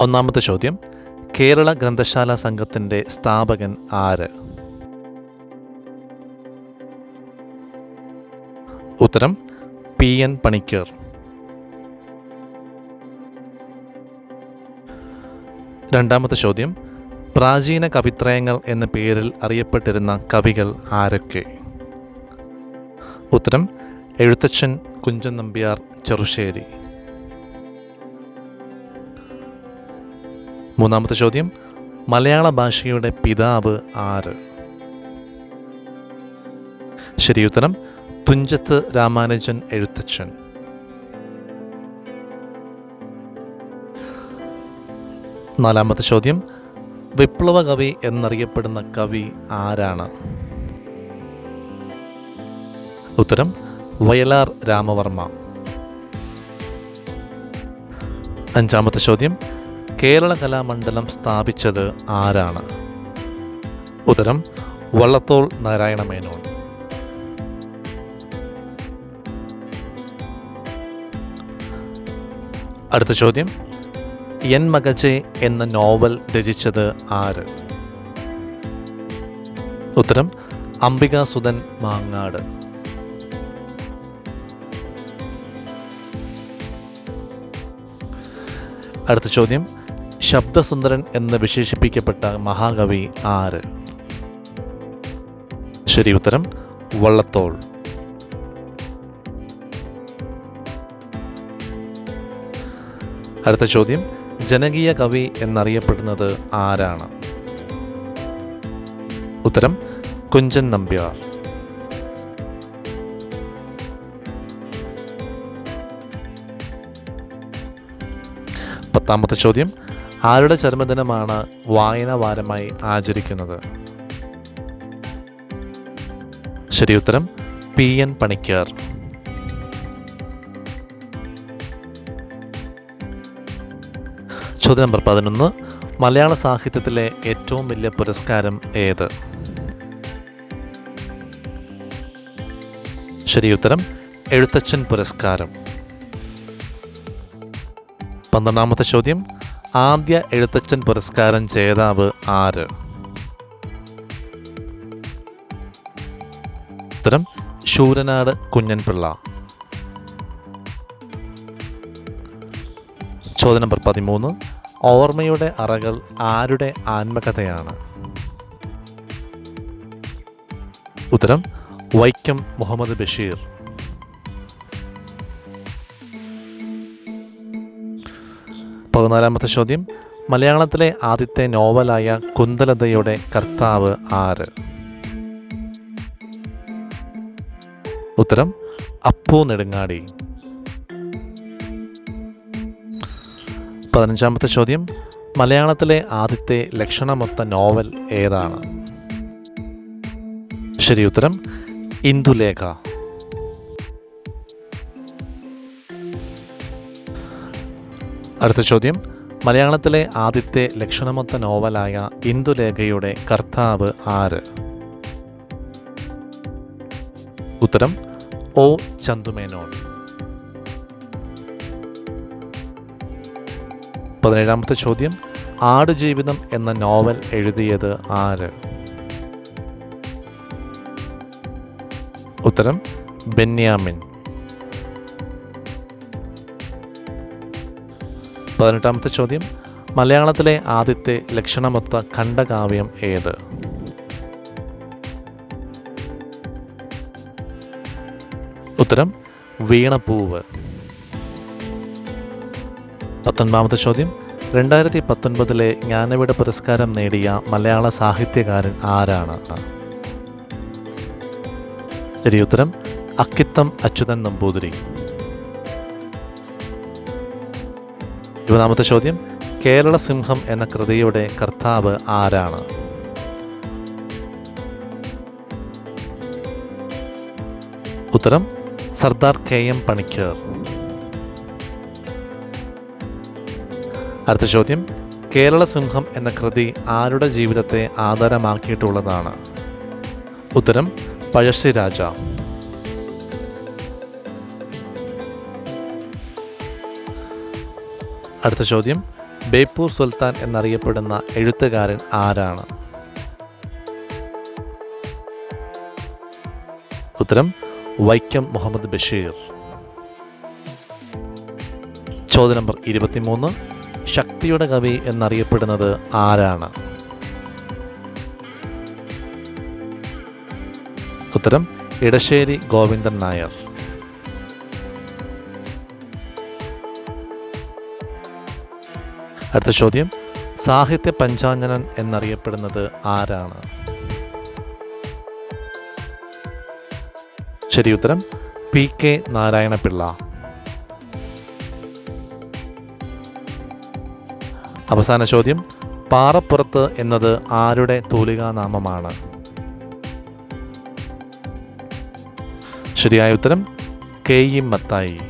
ഒന്നാമത്തെ ചോദ്യം കേരള ഗ്രന്ഥശാല സംഘത്തിന്റെ സ്ഥാപകൻ ആര്? ഉത്തരം പി എൻ പണിക്കർ. രണ്ടാമത്തെ ചോദ്യം പ്രാചീന കവിത്രയങ്ങൾ എന്ന പേരിൽ അറിയപ്പെട്ടിരുന്ന കവികൾ ആരൊക്കെ? ഉത്തരം എഴുത്തച്ഛൻ കുഞ്ചൻ നമ്പ്യാർ ചെറുശ്ശേരി. മൂന്നാമത്തെ ചോദ്യം മലയാള ഭാഷയുടെ പിതാവ് ആര്? ശരി ഉത്തരം തുഞ്ചത്ത് രാമാനുജൻ എഴുത്തച്ഛൻ. നാലാമത്തെ ചോദ്യം വിപ്ലവ കവി എന്നറിയപ്പെടുന്ന കവി ആരാണ്? ഉത്തരം വയലാർ രാമവർമ്മ. അഞ്ചാമത്തെ ചോദ്യം കേരള കലാമണ്ഡലം സ്ഥാപിച്ചത് ആരാണ്? ഉത്തരം വള്ളത്തോൾ നാരായണ മേനോൻ. അടുത്ത ചോദ്യം എൻ മകജെ എന്ന നോവൽ രചിച്ചത് ആര്? ഉത്തരം അംബികാസുധൻ മാങ്ങാട്. അടുത്ത ചോദ്യം ശബ്ദസുന്ദരൻ എന്ന് വിശേഷിപ്പിക്കപ്പെട്ട മഹാകവി ആര്? ശരി ഉത്തരം വള്ളത്തോൾ. അടുത്ത ചോദ്യം ജനകീയ കവി എന്നറിയപ്പെടുന്നത് ആരാണ്? ഉത്തരം കുഞ്ചൻ നമ്പ്യാർ. പത്താമത്തെ ചോദ്യം ആരുടെ ചരമദിനമാണ് വായന വാരമായി ആചരിക്കുന്നത്? ശരി ഉത്തരം പി എൻ പണിക്കർ. ചോദ്യം നമ്പർ പതിനൊന്ന് മലയാള സാഹിത്യത്തിലെ ഏറ്റവും വലിയ പുരസ്കാരം ഏത്? ശരി ഉത്തരം എഴുത്തച്ഛൻ പുരസ്കാരം. പന്ത്രണ്ടാമത്തെ ചോദ്യം ആദ്യ എഴുത്തച്ഛൻ പുരസ്കാരം ജേതാവ് ആര്? ഉത്തരം ശൂരനാട് കുഞ്ഞൻപിള്ള. ചോദ്യ നമ്പർ പതിമൂന്ന്. ഓർമ്മയുടെ അറകൾ ആരുടെ ആത്മകഥയാണ്? ഉത്തരം വൈക്കം മുഹമ്മദ് ബഷീർ. പതിനാലാമത്തെ ചോദ്യം. മലയാളത്തിലെ ആദ്യത്തെ നോവലായ കുന്തലതയുടെ കർത്താവ് ആര്? ഉത്തരം അപ്പു നെടുങ്ങാടി. പതിനഞ്ചാമത്തെ ചോദ്യം. മലയാളത്തിലെ ആദ്യത്തെ ലക്ഷണമൊത്ത നോവൽ ഏതാണ്? ശരി ഉത്തരം ഇന്ദുലേഖ. അടുത്ത ചോദ്യം. മലയാളത്തിലെ ആദ്യത്തെ ലക്ഷണമൊത്ത നോവലായ ഇന്ദുലേഖയുടെ കർത്താവ് ആര്? ഉത്തരം ഒ. ചന്തുമേനോൻ. പതിനേഴാമത്തെ ചോദ്യം ആടുജീവിതം എന്ന നോവൽ എഴുതിയത് ആര്? ഉത്തരം ബെന്യാമിൻ. പതിനെട്ടാമത്തെ ചോദ്യം. മലയാളത്തിലെ ആദ്യത്തെ ലക്ഷണമൊത്ത ഖണ്ഡകാവ്യം ഏത്? ഉത്തരം വീണപ്പൂവ് പത്തൊൻപതാമത്തെ ചോദ്യം. രണ്ടായിരത്തി പത്തൊൻപതിലെ ജ്ഞാനപീഠ പുരസ്കാരം നേടിയ മലയാള സാഹിത്യകാരൻ ആരാണ്? ശരി ഉത്തരം അക്കിത്തം അച്യുതൻ നമ്പൂതിരി. ഇരുപതാമത്തെ ചോദ്യം. കേരള സിംഹം എന്ന കൃതിയുടെ കർത്താവ് ആരാണ്? ഉത്തരം സർദാർ കെ എം പണിക്കർ. അടുത്ത ചോദ്യം കേരള സിംഹം എന്ന കൃതി ആരുടെ ജീവിതത്തെ ആധാരമാക്കിയിട്ടുള്ളതാണ്? ഉത്തരം പഴശ്ശി അടുത്ത ചോദ്യം. ബേപ്പൂർ സുൽത്താൻ എന്നറിയപ്പെടുന്ന എഴുത്തുകാരൻ ആരാണ്? ഉത്തരം വൈക്കം മുഹമ്മദ് ബഷീർ. ചോദ്യ നമ്പർ ഇരുപത്തിമൂന്ന്. ശക്തിയുടെ കവി എന്നറിയപ്പെടുന്നത് ആരാണ്? ഉത്തരം ഇടശ്ശേരി ഗോവിന്ദൻ നായർ. അടുത്ത ചോദ്യം. സാഹിത്യ പഞ്ചാഞ്ജനൻ എന്നറിയപ്പെടുന്നത് ആരാണ്? ശരി ഉത്തരം പി കെ നാരായണപിള്ള. അവസാന ചോദ്യം പാറപ്പുറത്ത് എന്നത് ആരുടെ തൂലികാനാമമാണ്? ശരിയായ ഉത്തരം കെ ഇ മത്തായി.